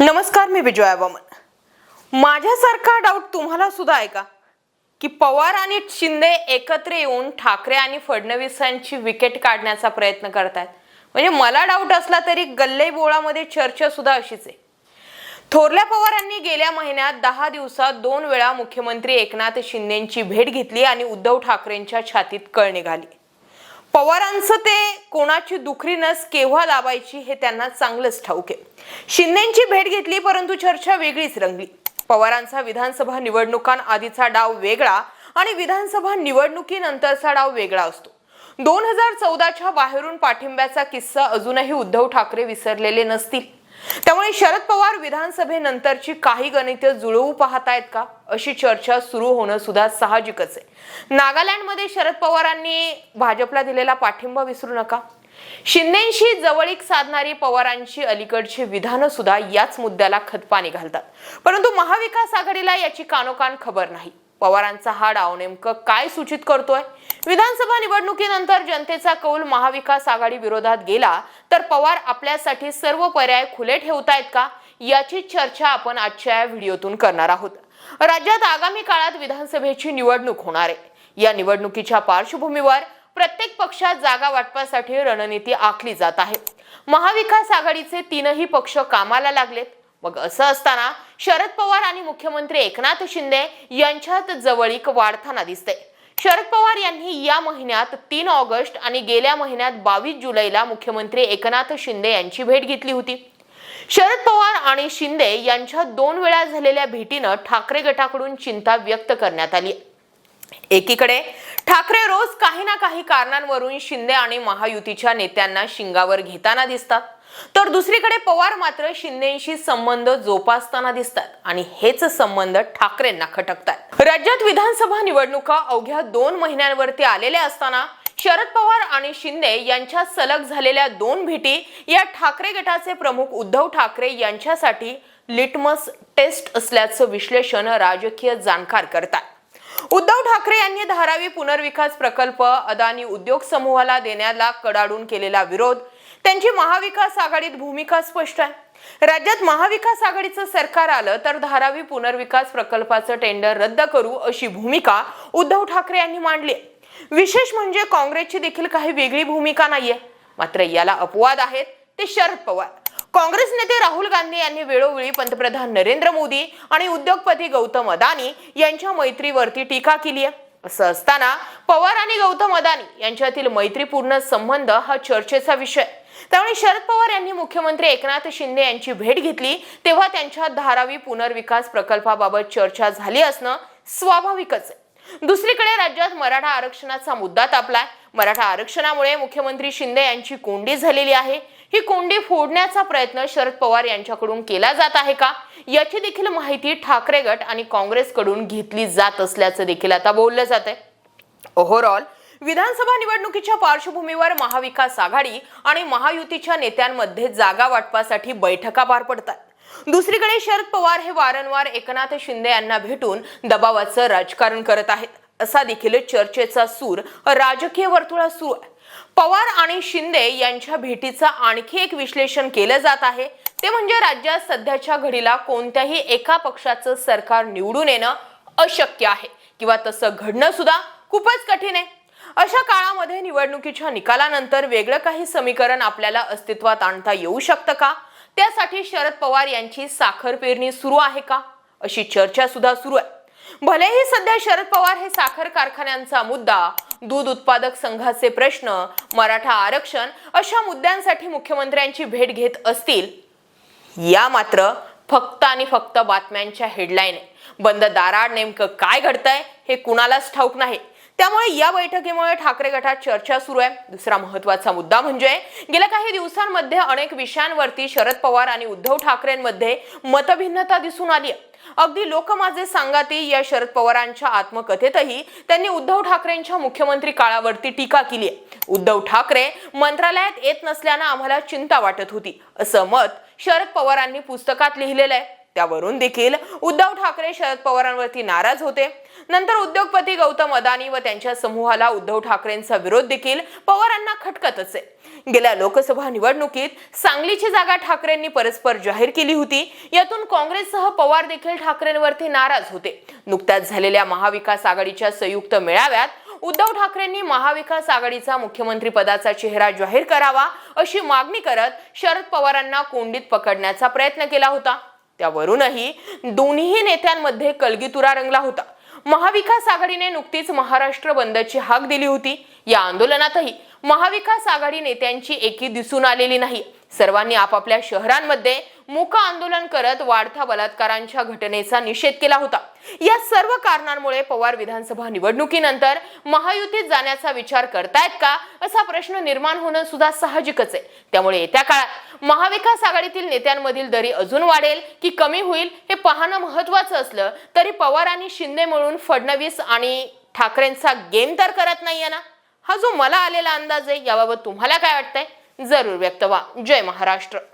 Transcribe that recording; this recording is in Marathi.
नमस्कार मी विजया वामन माझ्यासारखा डाऊट तुम्हाला सुद्धा आहे का? की पवार आणि शिंदे एकत्र येऊन ठाकरे आणि फडणवीसांची विकेट काढण्याचा प्रयत्न करतायत? म्हणजे मला डाऊट असला तरी गल्ले बोळामध्ये चर्चा सुद्धा अशीच आहे. थोरल्या पवारांनी गेल्या महिन्यात दहा दिवसात दोन वेळा मुख्यमंत्री एकनाथ शिंदेची भेट घेतली आणि उद्धव ठाकरेंच्या छातीत कळ निघाली. पवारांचं ते कोणाची दुखरी नस केव्हा दाबायची हे त्यांना चांगलंच ठाऊक आहे. शिंदेची भेट घेतली परंतु चर्चा वेगळीच रंगली. पवारांचा विधानसभा निवडणुकांआधीचा डाव वेगळा आणि विधानसभा निवडणुकीनंतरचा डाव वेगळा असतो. दोन हजार चौदाच्या बाहेरून पाठिंब्याचा किस्सा अजूनही उद्धव ठाकरे विसरलेले नसतील. त्यामुळे शरद पवार विधानसभेनंतरची काही गणिते जुळवू पाहतायत का? अशी चर्चा सुरू होणं सुद्धा साहजिकच आहे. नागालँडमध्ये शरद पवारांनी भाजपला दिलेला पाठिंबा विसरू नका. शिंदेशी जवळीक साधणारी पवारांची अलीकडची विधानं सुद्धा याच मुद्द्याला खतपाणी घालतात. परंतु महाविकास आघाडीला याची कानोकान खबर नाही. पवारांचा हा डाव नेमकं काय सूचित करतोय? विधानसभा निवडणुकीनंतर जनतेचा कौल महाविकास आघाडी विरोधात गेला तर पवार आपल्यासाठी सर्व पर्याय खुले ठेवतायत का? याची चर्चा आपण आजच्या या व्हिडिओतून करणार आहोत. राज्यात आगामी काळात विधानसभेची निवडणूक होणार आहे. या निवडणुकीच्या पार्श्वभूमीवर प्रत्येक पक्षात जागा वाटपासाठी रणनीती आखली जात आहे. महाविकास आघाडीचे तीनही पक्ष कामाला लागलेत. मग असं असताना शरद पवार आणि मुख्यमंत्री एकनाथ शिंदे यांच्यात जवळीक वाढताना दिसते शरद पवार यांनी या महिन्यात तीन ऑगस्ट आणि गेल्या महिन्यात बावीस जुलैला मुख्यमंत्री एकनाथ शिंदे यांची भेट घेतली होती. शरद पवार आणि शिंदे यांच्या दोन वेळा झालेल्या भेटीनं ठाकरे गटाकडून चिंता व्यक्त करण्यात आली एकीकडे ठाकरे रोज काही ना काही कारणांवरून शिंदे आणि महायुतीच्या नेत्यांना शिंगावर घेताना दिसतात. तर दुसरीकडे पवार मात्र शिंदेशी संबंध जोपासताना दिसतात आणि हेच संबंध ठाकरेंना खटकतात. राज्यात विधानसभा निवडणुका अवघ्या दोन महिन्यांवरती आलेल्या असताना शरद पवार आणि शिंदे यांच्यात सलग झालेल्या दोन भेटी या ठाकरे गटाचे प्रमुख उद्धव ठाकरे यांच्यासाठी लिटमस टेस्ट असल्याचं विश्लेषण राजकीय जाणकार करतात. उद्धव ठाकरे यांनी धारावी पुनर्विकास प्रकल्प अदानी उद्योग समूहाला देण्याला कडाडून केलेला विरोध. त्यांची महाविकास आघाडीत भूमिका स्पष्ट आहे. राज्यात महाविकास आघाडीचं सरकार आलं तर धारावी पुनर्विकास प्रकल्पाचं टेंडर रद्द करू अशी भूमिका उद्धव ठाकरे यांनी मांडली विशेष म्हणजे काँग्रेसची देखील काही वेगळी भूमिका नाहीये. मात्र याला अपवाद आहेत ते शरद पवार. काँग्रेस नेते राहुल गांधी यांनी वेळोवेळी पंतप्रधान नरेंद्र मोदी आणि उद्योगपती गौतम अदानी यांच्या मैत्रीवरती टीका केली आहे. असं असताना पवार आणि गौतम अदानी यांच्यातील मैत्रीपूर्ण संबंध हा चर्चेचा विषय. त्यामुळे शरद पवार यांनी मुख्यमंत्री एकनाथ शिंदे यांची भेट घेतली. तेव्हा त्यांच्या धारावी पुनर्विकास प्रकल्पाबाबत चर्चा झाली असणं स्वाभाविकच आहे. दुसरीकडे राज्यात मराठा आरक्षणाचा मुद्दा तापलाय. मराठा आरक्षणामुळे मुख्यमंत्री शिंदे यांची कोंडी झालेली आहे. ही कोंडी फोडण्याचा प्रयत्न शरद पवार यांच्याकडून केला जात आहे का? याची देखील माहिती ठाकरे गट आणि काँग्रेसकडून घेतली जात असल्याचं देखील आता बोललं जात आहे ओव्हरऑल विधानसभा निवडणुकीच्या पार्श्वभूमीवर महाविकास आघाडी आणि महायुतीच्या नेत्यांमध्ये जागा वाटपासाठी बैठका पार पडतात. दुसरीकडे शरद पवार हे वारंवार एकनाथ शिंदे यांना भेटून दबावाचं राजकारण करत आहेत. असा देखील चर्चेचा सूर राजकीय वर्तुळात सुरू आहे. पवार आणि शिंदे यांच्या भेटीचं आणखी एक विश्लेषण केलं जात आहे. ते म्हणजे राज्यात सध्याच्या घडीला कोणत्याही एका पक्षाचं सरकार निवडून येणं अशक्य आहे. किंवा तसं घडणं सुद्धा खूपच कठीण आहे. अशा काळामध्ये निवडणुकीच्या निकालानंतर वेगळं काही समीकरण आपल्याला अस्तित्वात आणता येऊ शकतं का? त्यासाठी शरद पवार यांची साखर पेरणी सुरू आहे का? अशी चर्चा सुद्धा सुरू आहे. भलेही सध्या शरद पवार हे साखर कारखान्यांचा मुद्दा दूध उत्पादक संघाचे प्रश्न मराठा आरक्षण अशा मुद्द्यांसाठी मुख्यमंत्र्यांची भेट घेत असतील या मात्र फक्त आणि फक्त बातम्यांच्या हेडलाईन आहे. बंद दाराड नेमकं काय घडतंय हे कुणालाच ठाऊक नाही. त्यामुळे या बैठकीमुळे ठाकरे गटात चर्चा सुरू आहे. दुसरा महत्त्वाचा मुद्दा म्हणजे गेल्या काही दिवसांमध्ये अनेक विषयांवरती शरद पवार आणि उद्धव ठाकरेंमध्ये मतभिन्नता दिसून आली आहे. अगदी लोक माझे सांगाती या शरद पवारांच्या आत्मकथेतही त्यांनी उद्धव ठाकरेंच्या मुख्यमंत्री काळावरती टीका केली आहे. उद्धव ठाकरे मंत्रालयात येत नसल्यानं आम्हाला चिंता वाटत होती. असं मत शरद पवारांनी पुस्तकात लिहिलेलं आहे. त्यावरून देखील उद्धव ठाकरे शरद पवारांवरती नाराज होते. नंतर उद्योगपती गौतम अदानी व त्यांच्या समूहाला उद्धव ठाकरेंचा विरोध देखील पवारांना खटकतच आहे. गेल्या लोकसभा निवडणुकीत सांगलीची जागा ठाकरेंनी परस्पर जाहीर केली होती. यातून काँग्रेससह पवार देखील ठाकरेंवरती नाराज होते. नुकत्याच झालेल्या महाविकास आघाडीच्या संयुक्त मेळाव्यात उद्धव ठाकरेंनी महाविकास आघाडीचा मुख्यमंत्री पदाचा चेहरा जाहीर करावा अशी मागणी करत शरद पवारांना कोंडीत पकडण्याचा प्रयत्न केला होता. त्यावरूनही दोन्ही नेत्यांमध्ये कलगीतुरा रंगला होता. महाविकास आघाडीने नुकतीच महाराष्ट्र बंदची हाक दिली होती. या आंदोलनातही महाविकास आघाडी नेत्यांची एकी दिसून आलेली नाही. सर्वांनी आपापल्या शहरांमध्ये मूक आंदोलन करत वाढत्या बलात्कारांच्या घटनेचा निषेध केला होता. या सर्व कारणांमुळे पवार विधानसभा निवडणुकीनंतर महायुतीत जाण्याचा विचार करतायत का असा प्रश्न निर्माण होणं सुद्धा साहजिकच आहे. त्यामुळे येत्या काळात महाविकास आघाडीतील नेत्यांमधील दरी अजून वाढेल की कमी होईल हे पाहणं महत्वाचं असलं तरी पवार आणि शिंदे मिळून फडणवीस आणि ठाकरेंचा गेम तर करत नाहीये ना? हा जो मला आलेला अंदाज आहे याबाबत तुम्हाला काय वाटतंय? जरूर व्यक्त व्हा. जय महाराष्ट्र.